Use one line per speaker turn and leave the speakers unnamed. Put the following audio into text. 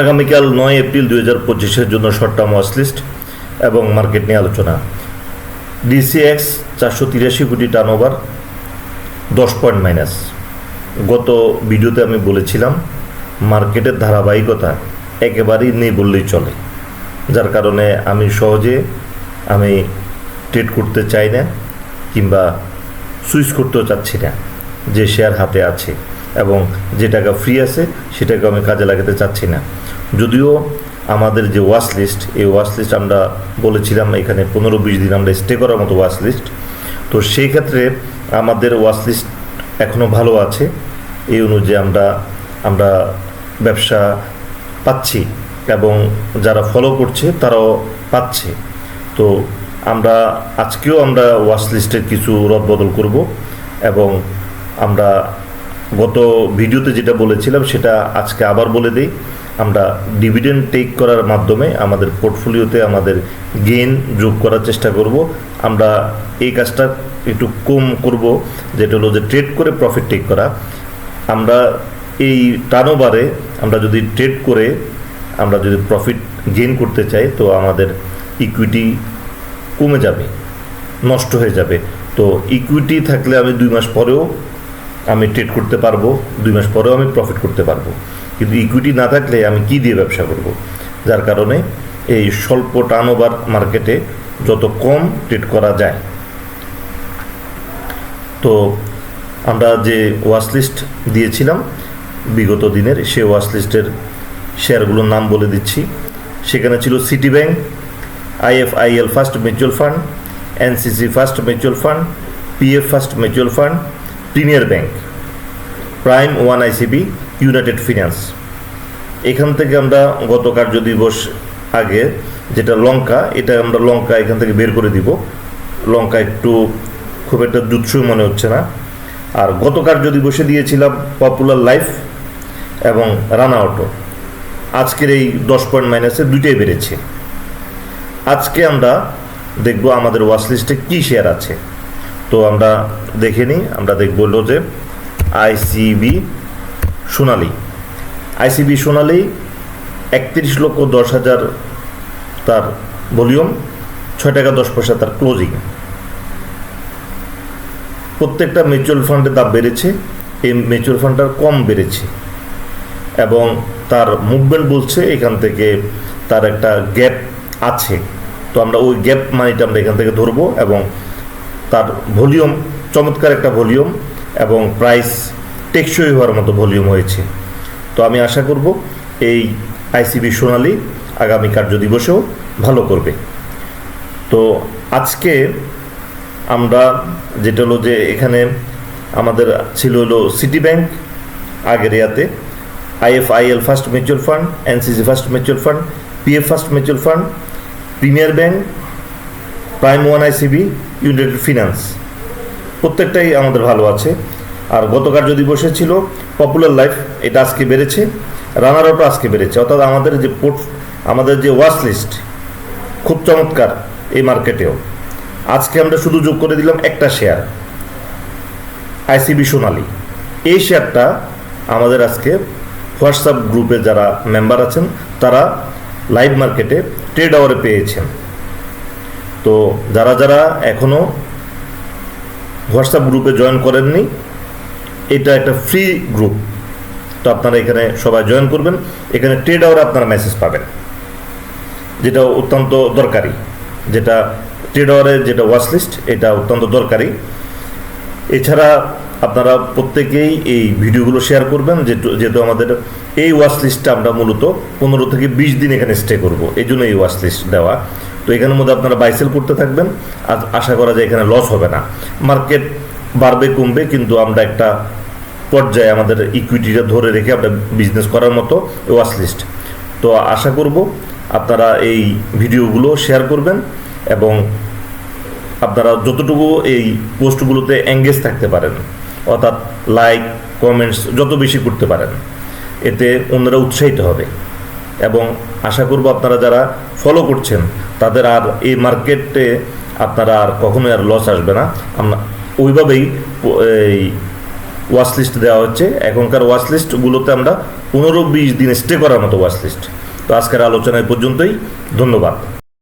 আগামীকাল নয় এপ্রিল দুই হাজার পঁচিশের জন্য শর্ট টার্ম ওয়াচ লিস্ট এবং মার্কেট নিয়ে আলোচনা। ডিসিএক্স চারশো তিরাশি কোটি টার্ন ওভার দশ পয়েন্ট মাইনাস। গত ভিডিওতে আমি বলেছিলাম, মার্কেটের ধারাবাহিকতা একেবারেই নেই বললেই চলে। যার কারণে আমি সহজে আমি ট্রেড করতে চাই না কিংবা সুইচ করতেও চাচ্ছি না যে শেয়ার হাতে আছে এবং যে টাকা ফ্রি আছে সেটাকে আমি কাজে লাগাতে চাচ্ছি না। যদিও আমাদের যে ওয়াচ লিস্ট এই ওয়াচ লিস্ট আমরা বলেছিলাম এখানে পনেরো বিশ দিন আমরা স্টে করার মতো ওয়াচ লিস্ট তো সেই ক্ষেত্রে আমাদের ওয়াচ লিস্ট এখনও ভালো আছে। এই অনুযায়ী আমরা আমরা ব্যবসা পাচ্ছি এবং যারা ফলো করছে তারাও পাচ্ছে। তো আমরা, আজকেও আমরা ওয়াচ লিস্টের কিছু রদবদল করব এবং আমরা গত ভিডিওতে যেটা বলেছিলাম সেটা আজকে আবার বলে দিই। আমরা ডিভিডেন্ড টেক করার মাধ্যমে আমাদের পোর্টফোলিওতে আমাদের গেইন যোগ করার চেষ্টা করব। আমরা এই কাজটা একটু কম করব, যেটা হলো যে ট্রেড করে প্রফিট টেক করা। আমরা এই টার্নওভারে আমরা যদি ট্রেড করে, আমরা যদি প্রফিট গেইন করতে চাই, তো আমাদের ইকুইটি কমে যাবে, নষ্ট হয়ে যাবে। তো ইকুইটি থাকলে আমি দুই মাস পরেও আমি ট্রেড করতে পারব, দুই মাস পরেও আমি প্রফিট করতে পারব। কিন্তু ইকুইটি না থাকলে আমি কি দিয়ে ব্যবসা করব? যার কারণে এই স্বল্প টার্নওভার মার্কেটে যত কম ট্রেড করা যায়। তো আমরা যে ওয়াচ লিস্ট দিয়েছিলাম, বিগত দিনের সে ওয়াচ লিস্টের শেয়ারগুলোর নাম বলে দিচ্ছি। সেখানে ছিল City Bank IFIL First Mutual Fund NCC First Mutual Fund PF First Mutual Fund Premier Bank Prime One ICB United Finance এখান থেকে আমরা গত কার্য দিবস আগে যেটা লঙ্কা, এটা আমরা লঙ্কা এখান থেকে বের করে দিব। লঙ্কা একটু খুব একটা জুৎসই মনে হচ্ছে না। আর গত কার্য দিবসে দিয়েছিলাম পপুলার লাইফ এবং রানা অটো আজকের এই দশ পয়েন্ট মাইনাসে দুইটাই বেড়েছে। আজকে আমরা দেখব আমাদের ওয়াচ লিস্টে কী শেয়ার আছে। তো আমরা দেখে নিই, আমরা দেখব হলো যে আইসিবি সোনালি। আইসিবি সোনালি, একত্রিশ লক্ষ দশ হাজার তার ভলিউম, ছয় টাকা দশ পয়সা তার ক্লোজিং। প্রত্যেকটা মিউচুয়াল ফান্ডের দাম বেড়েছে, এই মিউচুয়াল ফান্ডটার কম বেড়েছে এবং তার মুভমেন্ট বলছে এখান থেকে তার একটা গ্যাপ আছে। তো আমরা ওই গ্যাপ মানিটা আমরা এখান থেকে ধরবো এবং তার ভলিউম, চমৎকার একটা ভলিউম এবং প্রাইস টেকসই হওয়ার মতো ভলিউম হয়েছে। তো আমি আশা করব এই আইসিবি সোনালি আগামী কার্য দিবসেও ভালো করবে। তো আজকে আমরা যেটা হলো যে এখানে আমাদের ছিল হলো সিটি ব্যাংক, আগের ইয়াতে IFIL First Mutual Fund, NCC First Mutual Fund, PF First Mutual Fund, Premier Bank, Prime One ICB, United Finance. প্রত্যেকটাই আমাদের ভালো আছে। আর গতকাল যদি দিবসে ছিল পপুলার লাইফ এটা আজকে বেড়েছে রানার আউটও আজকে বেড়েছে। অর্থাৎ আমাদের যে পোর্ট আমাদের যে ওয়াচ লিস্ট খুব চমৎকার এই মার্কেটেও আজকে আমরা শুধু যোগ করে দিলাম একটা শেয়ার আইসিবি সোনালি। এই শেয়ারটা আমাদের আজকে হোয়াটসঅ্যাপ গ্রুপে যারা মেম্বার আছেন, তারা লাইভ মার্কেটে ট্রেড আওয়ারে পেয়েছেন। তো যারা যারা এখনও হোয়াটসঅ্যাপ গ্রুপে জয়েন করেননি এটা একটা ফ্রি গ্রুপ তো আপনারা এখানে সবাই জয়েন করবেন। এখানে ট্রেড আওয়ারে আপনারা মেসেজ পাবেন। যেটা অত্যন্ত দরকারি। যেটা ট্রেড আওয়ারের যেটা ওয়াচ লিস্ট এটা অত্যন্ত দরকারি। এছাড়া আপনারা প্রত্যেকেই এই ভিডিওগুলো শেয়ার করবেন। যেহেতু আমাদের এই ওয়াচ লিস্টটা আমরা মূলত পনেরো থেকে বিশ দিন এখানে স্টে করব। এই জন্য এই ওয়াচ লিস্ট দেওয়া। তো এখানের মধ্যে আপনারা বাইসেল করতে থাকবেন। আর আশা করা যায় এখানে লস হবে না। মার্কেট বাড়বে, কমবে, কিন্তু আমরা একটা পর্যায়ে আমাদের ইকুইটিটা ধরে রেখে আমরা বিজনেস করার মতো ওয়াচ লিস্ট তো আশা করব আপনারা এই ভিডিওগুলো শেয়ার করবেন এবং আপনারা যতটুকু এই পোস্টগুলোতে এঙ্গেজ থাকতে পারেন, অর্থাৎ লাইক কমেন্টস যত বেশি করতে পারেন, এতে অন্যরা উৎসাহিত হবে। এবং আশা করব আপনারা যারা ফলো করছেন, তাদের আর এই মার্কেটে আপনারা আর কখনোই আর লস আসবে না। আমরা ওইভাবেই, এই ওয়াচ লিস্ট দেওয়া হচ্ছে। এখনকার ওয়াচ লিস্টগুলোতে আমরা পনেরো বিশ দিন স্টে করার মতো ওয়াচ লিস্ট তো আজকের আলোচনায় পর্যন্তই। ধন্যবাদ।